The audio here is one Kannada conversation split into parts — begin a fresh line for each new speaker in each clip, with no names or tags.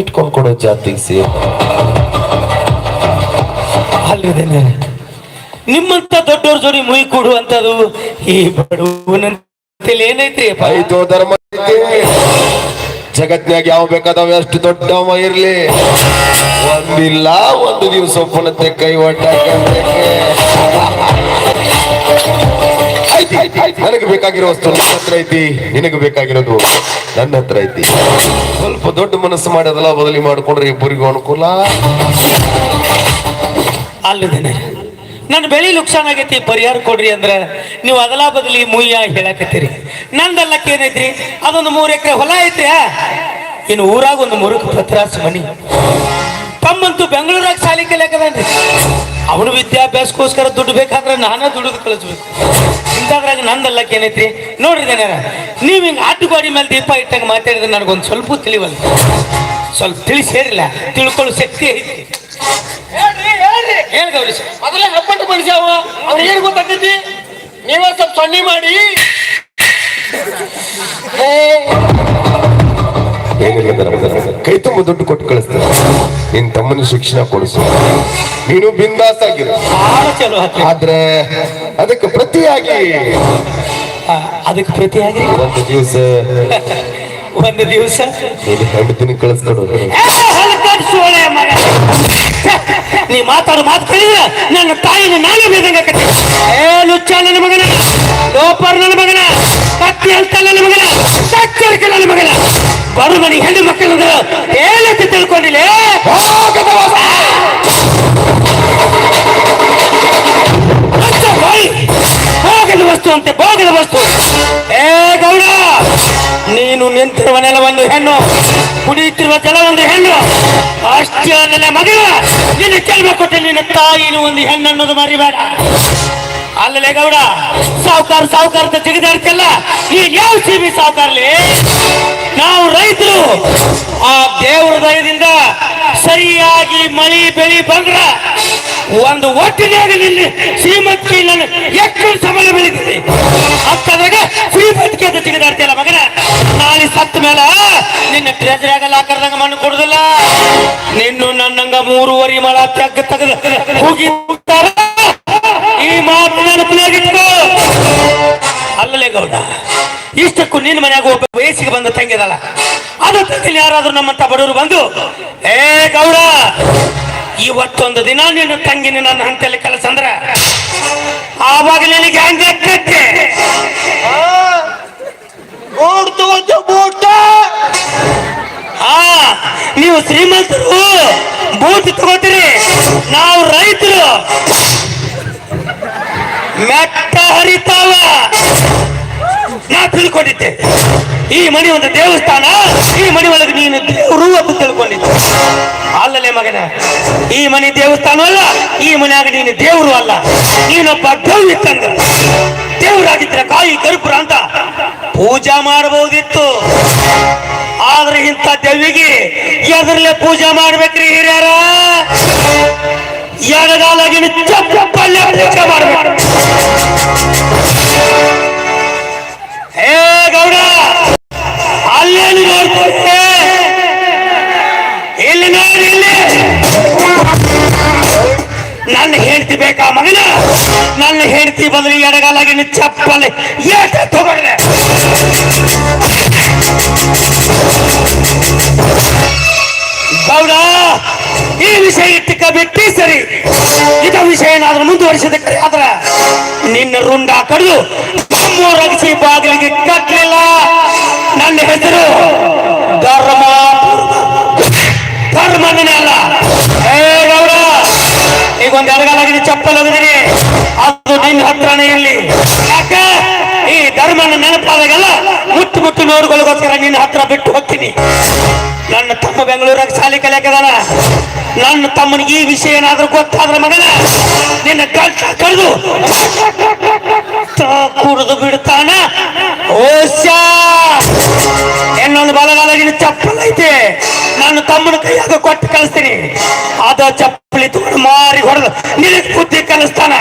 ಇಟ್ಕೊಂಡ್ ಕೊಡೋ ಜಾತಿಗೆ ಸೇರ್.
ಅಲ್ಲಿದ್ದೇನೆ. ನಿಮ್ಮಂತ ದೊಡ್ಡವ್ರ ಜೋಡಿ ಮುಯಿ ಕೊಡುವಂತದು ಈ ಬಡವನ ತಲೆ ಏನೈತ್ರಿ
ಧರ್ಮ ಜಗತ್ನಾಗ ಯಾವ ಬೇಕಾದವ ಎಷ್ಟು ದೊಡ್ಡವ ಇರ್ಲಿ. ಒಂದಿಲ್ಲ, ಒಂದು ದಿವಸ ಒಪ್ಪನತೆ ಕೈ ಒಟ್ಟಾಕಂತಕ್ಕೆ ನನಗೆ ಬೇಕಾಗಿರೋ ವಸ್ತು ನನ್ನ ಹತ್ರ ಐತಿ, ನಿನಗೆ ಬೇಕಾಗಿರೋದು ನನ್ನ ಹತ್ರ ಐತಿ. ಸ್ವಲ್ಪ ದೊಡ್ಡ ಮನಸ್ಸು ಮಾಡಿ ಅದೆಲ್ಲ ಬದಲಿ ಮಾಡ್ಕೊಂಡ್ರೆ ಇಬ್ಬರಿಗೂ ಅನುಕೂಲ.
ಅಲ್ಲದೇನೆ ನನ್ನ ಬೆಳಿ ನುಕ್ಸಾನ್ ಆಗೈತಿ, ಪರಿಹಾರ ಕೊಡ್ರಿ ಅಂದ್ರೆ ನೀವು ಅದಲ ಬದಲಿ ಮುಯ್ಯ ಹೇಳಕತ್ತೀರಿ. ನಂದಲ್ಲಕ್ಕೆ ಏನೈತ್ರಿ ಅದೊಂದು ಮೂರು ಎಕರೆ ಹೊಲ ಐತ್ರಿ ಇನ್ನು ಊರಾಗ ಒಂದು ಮುರುಕ್ ಪತ್ರಾಸು ಮನಿ. ತಮ್ಮಂತೂ ಬೆಂಗಳೂರಾಗ ಸಾಲಿ ಕಲಿಯಾಕದನ್ರಿ ಅವನು ವಿದ್ಯಾಭ್ಯಾಸಕ್ಕೋಸ್ಕರ ದುಡ್ಡು ಬೇಕಾದ್ರೆ ನಾನೇ ದುಡಿದು ಕಳಿಸ್ಬೇಕು. ಇಂಥದ್ರಾಗ ನಂದಲ್ಲಕ್ಕೆ ಏನೈತಿ ನೋಡ್ರಿ ಜನರ ನೀವು ಹಿಂಗೆ ಆಟು ಗಾಡಿ ಮೇಲೆ ದೀಪ ಇಟ್ಟಂಗೆ ಮಾತಾಡಿದ್ರೆ ನನಗೊಂದು ಸ್ವಲ್ಪ ತಿಳಿವಲ್ಲ ಸ್ವಲ್ಪ ತಿಳಿ ಸೇರಿಲ್ಲ ತಿಳ್ಕೊಳ್ಳೋ ಶಕ್ತಿ ಐತಿ. ಹೇಳಿ
ಮನುಷ್ಯವ ಅವ್ನಿಗೆ ಏನ್ ಗೊತ್ತಾಗ್ತೈತಿ? ನೀವೇ ಸ್ವಲ್ಪ ಸೊನ್ನೆ ಮಾಡಿ.
ಕೈ ತುಂಬ ದುಡ್ಡು ಕೊಟ್ಟು ಕಳಿಸ್ತಾರೆ ನಿನ್ ತಮ್ಮನ ಶಿಕ್ಷಣ ಕೊಡಿಸು. ನೀನು ಬಿಂದಾಸ್ ಆಗಿರು. ಆದ್ರೆ ಅದಕ್ಕೆ ಪ್ರತಿಯಾಗಿ.
ಅದಕ್ಕೆ ಪ್ರತಿಯಾಗಿ?
ಒಂದು ದಿವಸ.
ಒಂದು ದಿವಸ?
ನೀನು ಹೆಂಡತಿನ ಕಳಿಸ್ಕೊಡು
ನೀ ಮಾತಾಡು ಮಾತು ಕಳಿದ್ರೆ? ನನ್ನ ತಾಯಿನ ನಾನೇ ಬೇದಂಗ ಕಟ್ಟಿ ಏ ಲುಚ್ಚ ನನ್ನ ಮಗನ. ಲೋಪರ್ ನನ್ನ ಮಗನ. ಕತ್ತಿ ಅಂತ ಬರು ಮನೆ ಹೆಣ್ಣು ಮಕ್ಕಳು ಏನಂತ ತಿಳ್ಕೊಂಡಿಲ್ಲ. ಭೋಗದ ವಸ್ತು ಅಂತೆ ಭೋಗದ ವಸ್ತು. ಏ ಗೌಡ ನೀನು ನಿಂತಿರುವ ನೆಲ ಒಂದು ಹೆಣ್ಣು ಕುಡಿಯುತ್ತಿರುವ ಜಲ ಒಂದು ಹೆಣ್ಣು. ಅಷ್ಟೇ ಮಗಳ ನಿನ್ನ ಜನ್ಮ ಕೊಟ್ಟ ನಿನ್ನ ತಾಯಿನ ಒಂದು ಹೆಣ್ಣು ಅನ್ನೋದು ಮರಿಬೇಡ. ಅಲ್ಲಲೇ ಗೌಡ, ಸಾವುಕಾರ ಸಾವುಕಾರ ಅಂತ ಜಿಗಿದಾಡ್ತಿಲ್ಲ ಈ ಯಾವ ಸಿಬಿ ಸಾವುಕಾರ್ಲಿ? ನಾವು ರೈತರು, ಆ ದೇವ್ರ ದಯದಿಂದ ಸರಿಯಾಗಿ ಮಳಿ ಬೆಳಿ ಬಂದ್ರ ಒಂದು ಒಟ್ಟಿನಾಗ ನಿನ್ನ ಶ್ರೀಮತಿ ನನ್ನ ಎಷ್ಟು ಸಮಯ ಬೆಳೀತದೆ. ಅಂತದಾಗ ಶ್ರೀಮಂತಿಕೆ ಅಂತ ಜಿಗಿದಾಡ್ತಿಲ್ಲ ಮಗನ? ನಾಳೆ ಸತ್ತ ಮೇಲೆ ನಿನ್ನ ಟ್ರೆಜರಿಯಾಗಲ್ಲ ಹಾಕರ್ದಂಗ ಮಣ್ಣು ಕೊಡುದಿಲ್ಲ. ನಿನ್ನು ನನ್ನಂಗ ಮೂರುವರೆ ಮಳ ತೆಗ್ಗ ತೆಗೆದ ಹೋಗಿ ಅಲ್ಲಲೇ ಗೌಡ ಇಷ್ಟಕ್ಕೂ ನಿನ್ನ ಮನೆಯಾಗ ಒಬ್ಬ ವಯಸ್ಸಿಗೆ ಬಂದ ತಂಗಿದಲ್ಲ ಅದು ತಂಗಿಲಿ ಯಾರಾದ್ರೂ ನಮ್ಮಂತ ಬಡವರು ಬಂದು ಏ ಗೌಡ ಇವತ್ತೊಂದು ದಿನ ನಿನ್ನ ತಂಗಿ ನನ್ನ ಹಂತಲ್ಲಿ ಕೆಲಸ ಅಂದ್ರೆ ಆವಾಗ ನಿನಗೆ ಹಂಗೆ ಆ ನೀವು ಶ್ರೀಮಂತರು ಬೂಟ್ ತಗೋತೀರಿ ನಾವು ರೈತರು. ಮೆಟ್ಟ ಹರಿತಾವ. ನಾ ತಿಳ್ಕೊಂಡಿದ್ದೆ. ಈ ಮಣಿ ಒಂದು ದೇವಸ್ಥಾನ, ಈ ಮಣಿ ಒಳಗೆ ನೀನು ದೇವರು ಅಂತ ತಿಳ್ಕೊಂಡಿದ್ದೆ. ಅಲ್ಲಲೇ ಮಗನ, ಈ ಮನೆ ದೇವಸ್ಥಾನ ಅಲ್ಲ, ಈ ಮನೆಯಾಗ ನೀನು ದೇವರು ಅಲ್ಲ. ನೀನೊಬ್ಬ ಇದ್ದಂಗ ದೇವರಾಗಿದ್ರೆ ಕಾಯಿ ಕರ್ಪುರ ಅಂತ ಪೂಜಾ ಮಾಡಬಹುದಿತ್ತು. ಆದ್ರೆ ಇಂಥ ದೇವಿಗೆ ಎದರ್ಲೆ ಪೂಜಾ ಮಾಡ್ಬೇಕ್ರಿ ಹಿರಿಯರ? ಎಡಗಾಲಾಗಿನ ಚಪ್ಪಲ್ಲೇ ಪೂಜೆ ಮಾಡ್ಬೇಕು. ಹೇ ಗೌಡ, ಅಲ್ಲೇನು ನೋಡ್ಕೊಟ್ಟೆ? ಇಲ್ಲಿ ನೋಡಿ, ಇಲ್ಲಿ. ನನ್ನ ಹೆಂಡತಿ ಬೇಕಾ ಮಗನ? ನನ್ನ ಹೆಂಡತಿ ಬದಲು ನಿ ಚಪ್ಪಲೆ ಏಟ ತಗೊಂಡೆ? ಗೌಡ, ಈ ವಿಷಯ ಇಟ್ಟಕ್ಕ ಬಿಟ್ಟಿ ಸರಿ. ಇದ ವಿಷಯ ಏನಾದ್ರೂ ಮುಂದುವರಿಸಿದ ಆದ್ರ ನಿನ್ನ ರುಂಡ ಕಡಿದು ನಮ್ಮೂರಗಿಸಿ ಬಾಗಿಲಿಗೆ ಕಟ್ಟಲಿಲ್ಲ ನನ್ನ ಹೆಸರು ಧರ್ಮ ಧರ್ಮನೇ ಅಲ್ಲ ಏ ಗೌಡ ಈಗ ಒಂದ್ ಎಡಗಾಲಾಗಿದೆ ಚಪ್ಪಲ್ ಹೋಗಿದ್ದೀನಿ ನೋಡ್ಕೊಳ್ಳೋಗೋಸ್ಕರ ನಿನ್ನ ಹತ್ರ ಬಿಟ್ಟು ಹೋಗ್ತೀನಿ. ನನ್ನ ತಮ್ಮ ಬೆಂಗಳೂರಾಗ ಶಾಲೆ ಕಲಿಯಾಕದಾನ ನನ್ನ ತಮ್ಮನಿಗೆ ಈ ವಿಷಯ ಏನಾದ್ರೂ ಗೊತ್ತಾದ್ರೆ ಮಗನ, ನಿನ್ನ ಕಳೆದು ಕುಡಿದು ಬಿಡ್ತಾನ? ಓಶ್ಯಾ ಇನ್ನೊಂದು ನಿನ್ನ ಚಪ್ಪಲ್ ಐತೆ. ನನ್ನ ತಮ್ಮನ ಕೈಯಾಗ ಕೊಟ್ಟು ಕಳಿಸ್ತೀನಿ. ಅದ ಚಪ್ಪಲಿ ತಗೊಂಡು ಮಾರಿ ಹೊಡೆದು ನಿನಗೆ ಬುದ್ಧಿ ಕಲಿಸ್ತಾನ.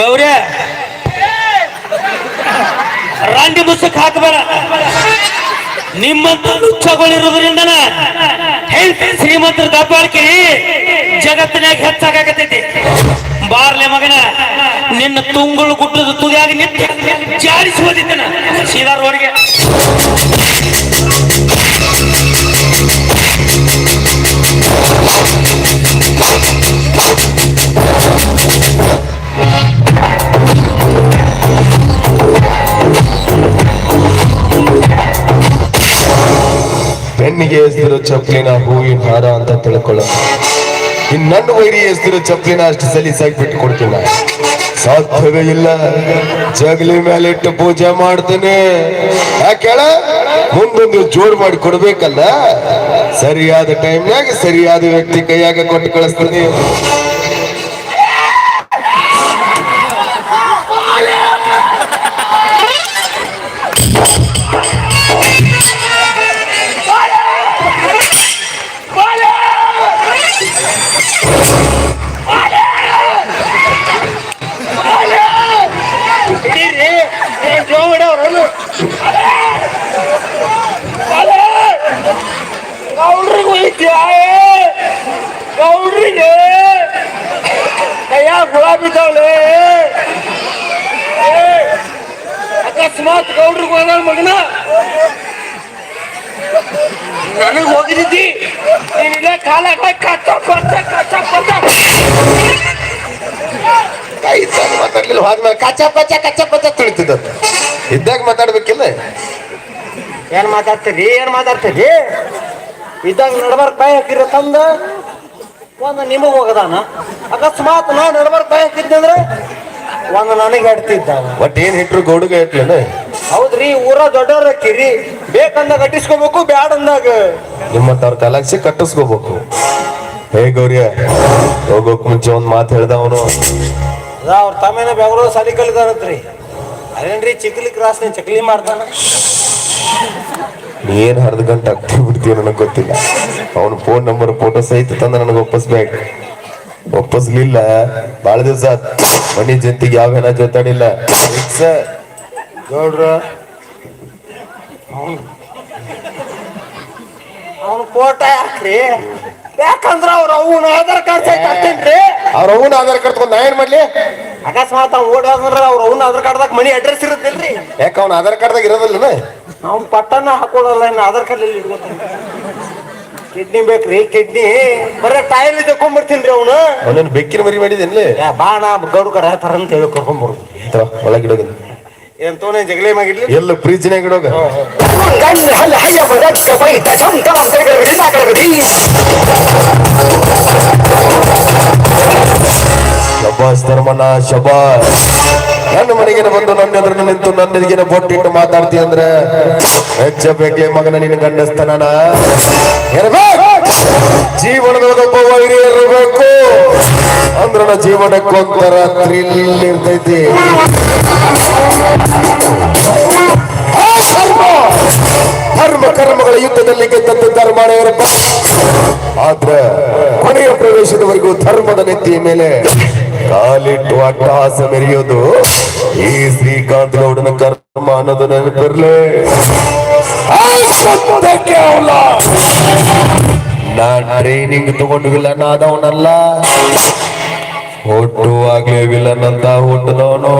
ಗೌರಿ. ರಾಂಡಿ ಮುಸಕ್ ಹಾಕಬೇಡ. ನಿಮ್ಮಂತ ಲುಚ್ಚಗಳಿರೋದ್ರಿಂದನ ಹೆಂಡತಿ ಶ್ರೀಮಂತರ ದಬ್ಬಾಳ್ಕೆ ಜಗತ್ತಿನಾಗ ಹೆಚ್ಚಾಗತೈತಿ ಬಾರ್ಲೆ ಮಗನ, ನಿನ್ನ ತುಂಗುಳು ಗುಡ್ಡದ ತುದಿಯಾಗಿ ನಿಂತು ಜಾರಿಸಿ ಹೋದಿದ್ದನ. ಸೀದಾ
ಬೆನ್ನಿಗೆ ಎಸ್ದಿರೋ ಚಪ್ಪಲಿನ ಹೂವಿನ ಹಾರ ಅಂತ ತಿಳ್ಕೊಳ್ಳ ಇನ್ ನನ್ನ ವೈರಿ ಎಸ್ದಿರೋ ಚಪ್ಪಲಿನ ಅಷ್ಟು ಸಲೀಸಾಗಿ ಬಿಟ್ಟು ಕೊಡ್ತೀನಿ. ಸಾಧ್ಯವೇ ಇಲ್ಲ. ಜಗಲಿ ಮೇಲೆ ಇಟ್ಟು ಪೂಜೆ ಮಾಡ್ತೇನೆ. ಯಾಕೇಳ ಮುಂದೊಂದು ಜೋರ್ ಮಾಡಿ ಕೊಡ್ಬೇಕಲ್ಲ? ಸರಿಯಾದ ಟೈಮ್ನಾಗ ಸರಿಯಾದ ವ್ಯಕ್ತಿ ಕೈಯಾಗ ಕೊಟ್ಟು ಕಳಿಸ್ತೀನಿ.
ಗೌಡ್ರಿಗೆ ಕೈಯಾಗ ಗುಲಾಬಿ ಬಿದ್ದಾವಳೆ ಅಕಸ್ಮಾತ್ ಗೌಡ್ರಿಗೆ ಹೋದ ಮಗನ? ನನಗೆ ಹೋಗಿದ್ದಿ? ನೀನಿಲ್ಲ ಕಾಲ ಕಚ್ಚ ಪಚ್ಚ ಕಚ್ಚ ಪಚ್ಚ.
ಕೈ ಸರಿ ಮಾತಾಡ್ಲಿಲ್ಲ ಹೋದ್ಮೇಲೆ ಕಚ್ಚ ಪಚ್ಚ ಕಚ್ಚ ಪಚ್ಚ ತುಳಿತಿದ್ದ ಇದ್ದಾಗ ಮಾತಾಡ್ಬೇಕಿಲ್ಲ?
ಏನ್ ಮಾತಾಡ್ತೀರಿ ಏನ್ ಮಾತಾಡ್ತೀರಿ ಇದ್ದಾಗ ನಡ್ಬಾರ್ಕ್ ಬಾಯ್ ಹಾಕಿರ ತಂದ? ಒಂದು ನಿಮಗೆ ಹೋಗದಾನ? ಅಕಸ್ಮಾತ್ ನಾ ನಡ್ಬಾರ್ಕ್ ಬಾಯ್ ಹಾಕಿದ್ದೆ ಅಂದ್ರೆ ಒಂದು ನನಗೆ ಅಡ್ತಿದ್ದ
ಬಟ್ ಏನ್ ಹಿಟ್ರು ಗೋಡುಗೆ ಇಟ್ಲೇನ
ಹೌದ್ರಿ ಊರ ದೊಡ್ಡವ್ರ ಕಿರಿ ಬೇಕಂದಾಗ ಕಟ್ಟಿಸ್ಕೋಬೇಕು ಬ್ಯಾಡ ಅಂದಾಗ
ನಿಮ್ಮಂತವ್ರ ಕಲಾಕ್ಸಿ ಕಟ್ಟಿಸ್ಕೋಬೇಕು. ಹೇ ಗೌರಿಯ ಹೋಗೋಕ್ ಮುಂಚೆ ಒಂದ್ ಮಾತು ಹೇಳ್ದ ಅವನು
ಅದ ಅವ್ರ ತಮ್ಮ ಬೆಂಗಳೂರು ಸಾಲಿ ಕಲಿತಾರತ್ರಿ ಅದೇನ್ರಿ ಚಿಕ್ಲಿ ಕ್ರಾಸ್ನ ಚಕ್ಲಿ ಮಾಡ್ತಾನ
ಏನ್ ಅರ್ಧ ಗಂಟೆ ಆಗ್ತೀವಿ ಬಿಡ್ತೀವಿ ನನಗೆ ಗೊತ್ತಿಲ್ಲ. ಅವನ ಫೋನ್ ನಂಬರ್ ಫೋಟೋ ಸಹಿತ ತಂದ ನನಗೆ ಒಪ್ಪಿಸ್ಬೇಕು. ಒಪ್ಪಿಸ್ಲಿಲ್ಲ ಬಾಳ ದಿವಸ ಮನಿ ಜೊತೆಗೆ ಯಾವ ಹೆಣ ಜೊತಾಡಿಲ್ಲ
ನೋಡ್ರ ಅವನ ಫೋಟೋ ಯಾಕ್ರಿ ಯಾಕಂದ್ರ ಅವ್ರ ಅವನ ಆಧಾರ್ ಕಾರ್ಡ್ ಸಹಿತ
ಅವ್ರ ಅವನ ಆಧಾರ್ ಕಾರ್ಡ್ ತಗೊಂಡ್ ನಾ ಏನ್ ಮಾಡ್ಲಿ?
ಅಕಸ್ಮಾತ್ ಅವ್ನು ಓಡೋದ್ರ ಅವ್ರ ಅವ್ನ ಆಧಾರ್ ಕಾರ್ಡ್ದಾಗ ಮನಿ ಅಡ್ರೆಸ್ ಇರುತ್ತಿಲ್ರಿ
ಯಾಕ ಅವ್ನ ಆಧಾರ್ ಕಾರ್ಡ್ದಾಗ ಇರೋದಿಲ್ಲ
ಅವ್ನ ಪಟ್ಟನ ಹಾಕೊಳಲ್ಲ ಇನ್ನು ಆಧಾರ್ ಕಾರ್ಡ್ ಇಲ್ಲಿ ಇಟ್ಕೊತಾನೆ ಕಿಡ್ನಿ ಬೇಕ್ರಿ ಕಿಡ್ನಿ. ಬರೀ ಟೈಲ್ ತಕೊಂಡ್ಬರ್ತೀನಿ ರೀ ಅವನು.
ಅವನೇನು ಬೆಕ್ಕಿನ ಮರಿ ಮಾಡಿದೇನ್ಲಿ?
ಬಾಣ ಗೌಡು ಕಡೆ ತರ ಅಂತ ಹೇಳಿ ಕರ್ಕೊಂಡ್ಬರ್ಬೋದು
ಒಳಗಿಡೋಗ
ಎಂತೋನೇ ತೋನೆ ಜಗಲಿ ಮಾಡಿರ್ಲಿ
ಎಲ್ಲ ಫ್ರಿಜ್ನಾಗ ಇಡೋಗ ಶಬಾಸ್ ಧರ್ಮನ ಶಬಾಸ್ ನನ್ನ ಮನೆಗೆ ಬಂದು ನನ್ನ ಎದುರು ನಿಂತು ನನ್ನ ಎದುರಿಗೆ ಬೊಟ್ಟಿಟ್ಟು ಮಾತಾಡ್ತಿ ಅಂದ್ರೆ ಹೆಚ್ಚಬೇಕೆ ಮಗನ ನಿನ್ನ ಗಂಡಸ್ತನ ಜೀವನದ ಒಬ್ಬ ಇರಬೇಕು. ಅಂದ್ರ ನನ್ನ ಜೀವನಕ್ಕೆ ಒಂಥರ ಥ್ರಿಲ್ ಇರ್ತೈತಿ ಧರ್ಮ ಕರ್ಮಗಳ ಯುದ್ಧದಲ್ಲಿ ಗೆದ್ದದ್ದು ಧರ್ಮ ಆದ್ರ ಕೊನೆಯ ಪ್ರವೇಶದವರೆಗೂ ಧರ್ಮದ ನೆತ್ತಿಯ ಮೇಲೆ ಕಾಲಿಟ್ಟು ಅಟ್ಟಹಾಸ ಮೆರೆಯೋದು. ಈ ಶ್ರೀಕಾಂತ್ ಗೌಡನ ಕರ್ಮ ಅನ್ನೋದು ನೆನಪಿರ್ಲಿ. ನಾ ಟ್ರೈನಿಂಗ್ ತಗೊಂಡು ವಿಲನ್ ಆದವನಲ್ಲ. ಹುಟ್ಟುವಾಗ್ಲೇ ವಿಲನ್ ಅಂತ ಹುಟ್ಟದವನು.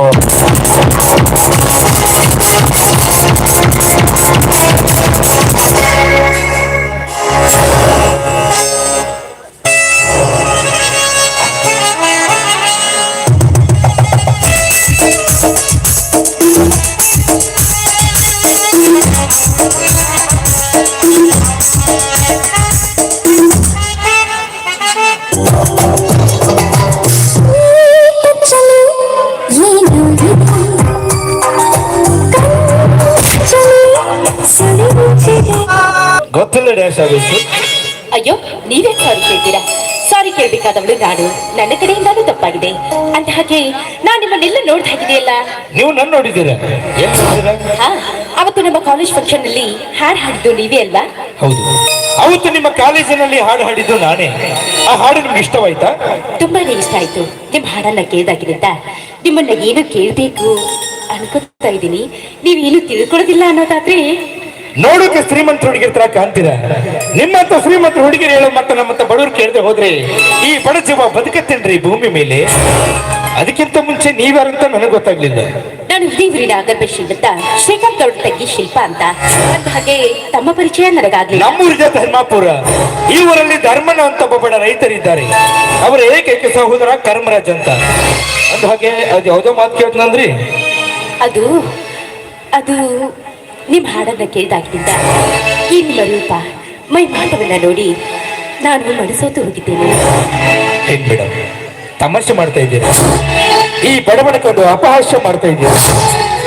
ಗೊತ್ತಿಲ್ಲ ಡ್ಯಾಶ್ ಆಗಿತ್ತು
ಅಯ್ಯೋ ನೀವೇ ಸಾರಿ ಕೇಳ್ತೀರಾ? ಸಾರಿ ಕೇಳ್ಬೇಕಾದವಳು ನಾನು. ನನ್ನ ಕಡೆಯಿಂದಾನು ತಪ್ಪಾಗಿದೆ. ಅಂತ ಹಾಗೆ ನಾನು ನಿಮ್ಮನ್ನೆಲ್ಲ ನೋಡ್ತಾ ಇದೆಯಲ್ಲ
ನೀವು ನನ್ನ ನೋಡಿದ್ದೀರಾ? ಏನ್ ನೋಡಿದ್ದೀರಾ?
ಹಾ ಅವತ್ತು ನಮ್ಮ ಕಾಲೇಜ್ ಫಂಕ್ಷನ್ ಅಲ್ಲಿ ಹಾಡ್ ಹಾಡಿದ್ದು ನೀವೇ ಅಲ್ಲ
ಹೌದು. ಅವತ್ತು ನಿಮ್ಮ ಕಾಲೇಜಿನಲ್ಲಿ ಹಾಡು ಹಾಡಿದ್ದು ನಾನೇ. ಆ ಹಾಡು ನಿಮ್ಗೆ ಇಷ್ಟವಾಯ್ತಾ?
ತುಂಬಾನೇ ಇಷ್ಟ ಆಯ್ತು. ನಿಮ್ಮ ಹಾಡನ್ನ ಕೇಳ್ದಾಗಿನಿಂದ ನಿಮ್ಮನ್ನ ಏನು ಕೇಳ್ಬೇಕು? ಅನ್ಕೋತಾ ಇದ್ದೀನಿ. ನೀವೇನು ತಿಳ್ಕೊಳ್ಳೋದಿಲ್ಲ ಅನ್ನೋದಾದ್ರೆ
ನೋಡೋಕೆ ಶ್ರೀಮಂತ ಹುಡುಗಿರ ತರ ಕಾಣ್ತೀರ? ನಿಮ್ಮಂತ ಶ್ರೀಮಂತ ಹುಡುಗಿರು ಹೇಳೋ ಮತ್ತೆ ನಮ್ಮಂತ ಬಡವರು ಕೇಳದೆ ಹೋದ್ರೆ ಈ ಬಡ ಜೀವ ಬದುಕತ್ತೇನ್ರಿ ಭೂಮಿ ಮೇಲೆ? ಅದಕ್ಕಿಂತ ಮುಂಚೆ ನೀವ್ಯಾರಂತ ನನಗೆ ಗೊತ್ತಾಗ್ಲಿಲ್ಲ.
ನಾನು ಹಿರಿಯೂರಿನ ಅಗರ್ಭ ಶ್ರೀಮಂತ ಶ್ರೀಕಾಂತ್ ಗೌಡ ತಗ್ಗಿ ಶಿಲ್ಪ ಅಂತ. ಹಾಗೆ ತಮ್ಮ ಪರಿಚಯ ನನಗಾಗ್ಲಿಲ್ಲ.
ನಮ್ಮೂರಿನ ಧರ್ಮಾಪುರ. ಈ ಊರಲ್ಲಿ ಧರ್ಮನ ಅಂತ ಒಬ್ಬ ಬಡ ರೈತರಿದ್ದಾರೆ. ಅವರ ಏಕೈಕ ಸಹೋದರ ಕರ್ಮರಾಜ್ ಅಂತ. ಅಂದ ಹಾಗೆ ಅದು ಯಾವುದೋ ಮಾತು ಕೇಳ್ತಂದ್ರಿ
ಅದು ಅದು ನಿಮ್ಮ ಹಾಡನ್ನು ಕೇಳಿದಾಗಿದ್ದ ಈ ನಿಮ್ಮ ರೂಪ, ಮೈ ಮಾಟವನ್ನು ನೋಡಿ ನಾನು ಮನಸೋತು ಹೋಗಿದ್ದೇನೆ.
ಏನ್ ಮೇಡಮ್ ತಮಾಷೆ ಮಾಡ್ತಾ ಇದ್ದೀರಾ? ಈ ಬಡಬಡಕ್ಕೊಂದು ಅಪಹಾಸ್ಯ ಮಾಡ್ತಾ ಇದ್ದೀರಾ?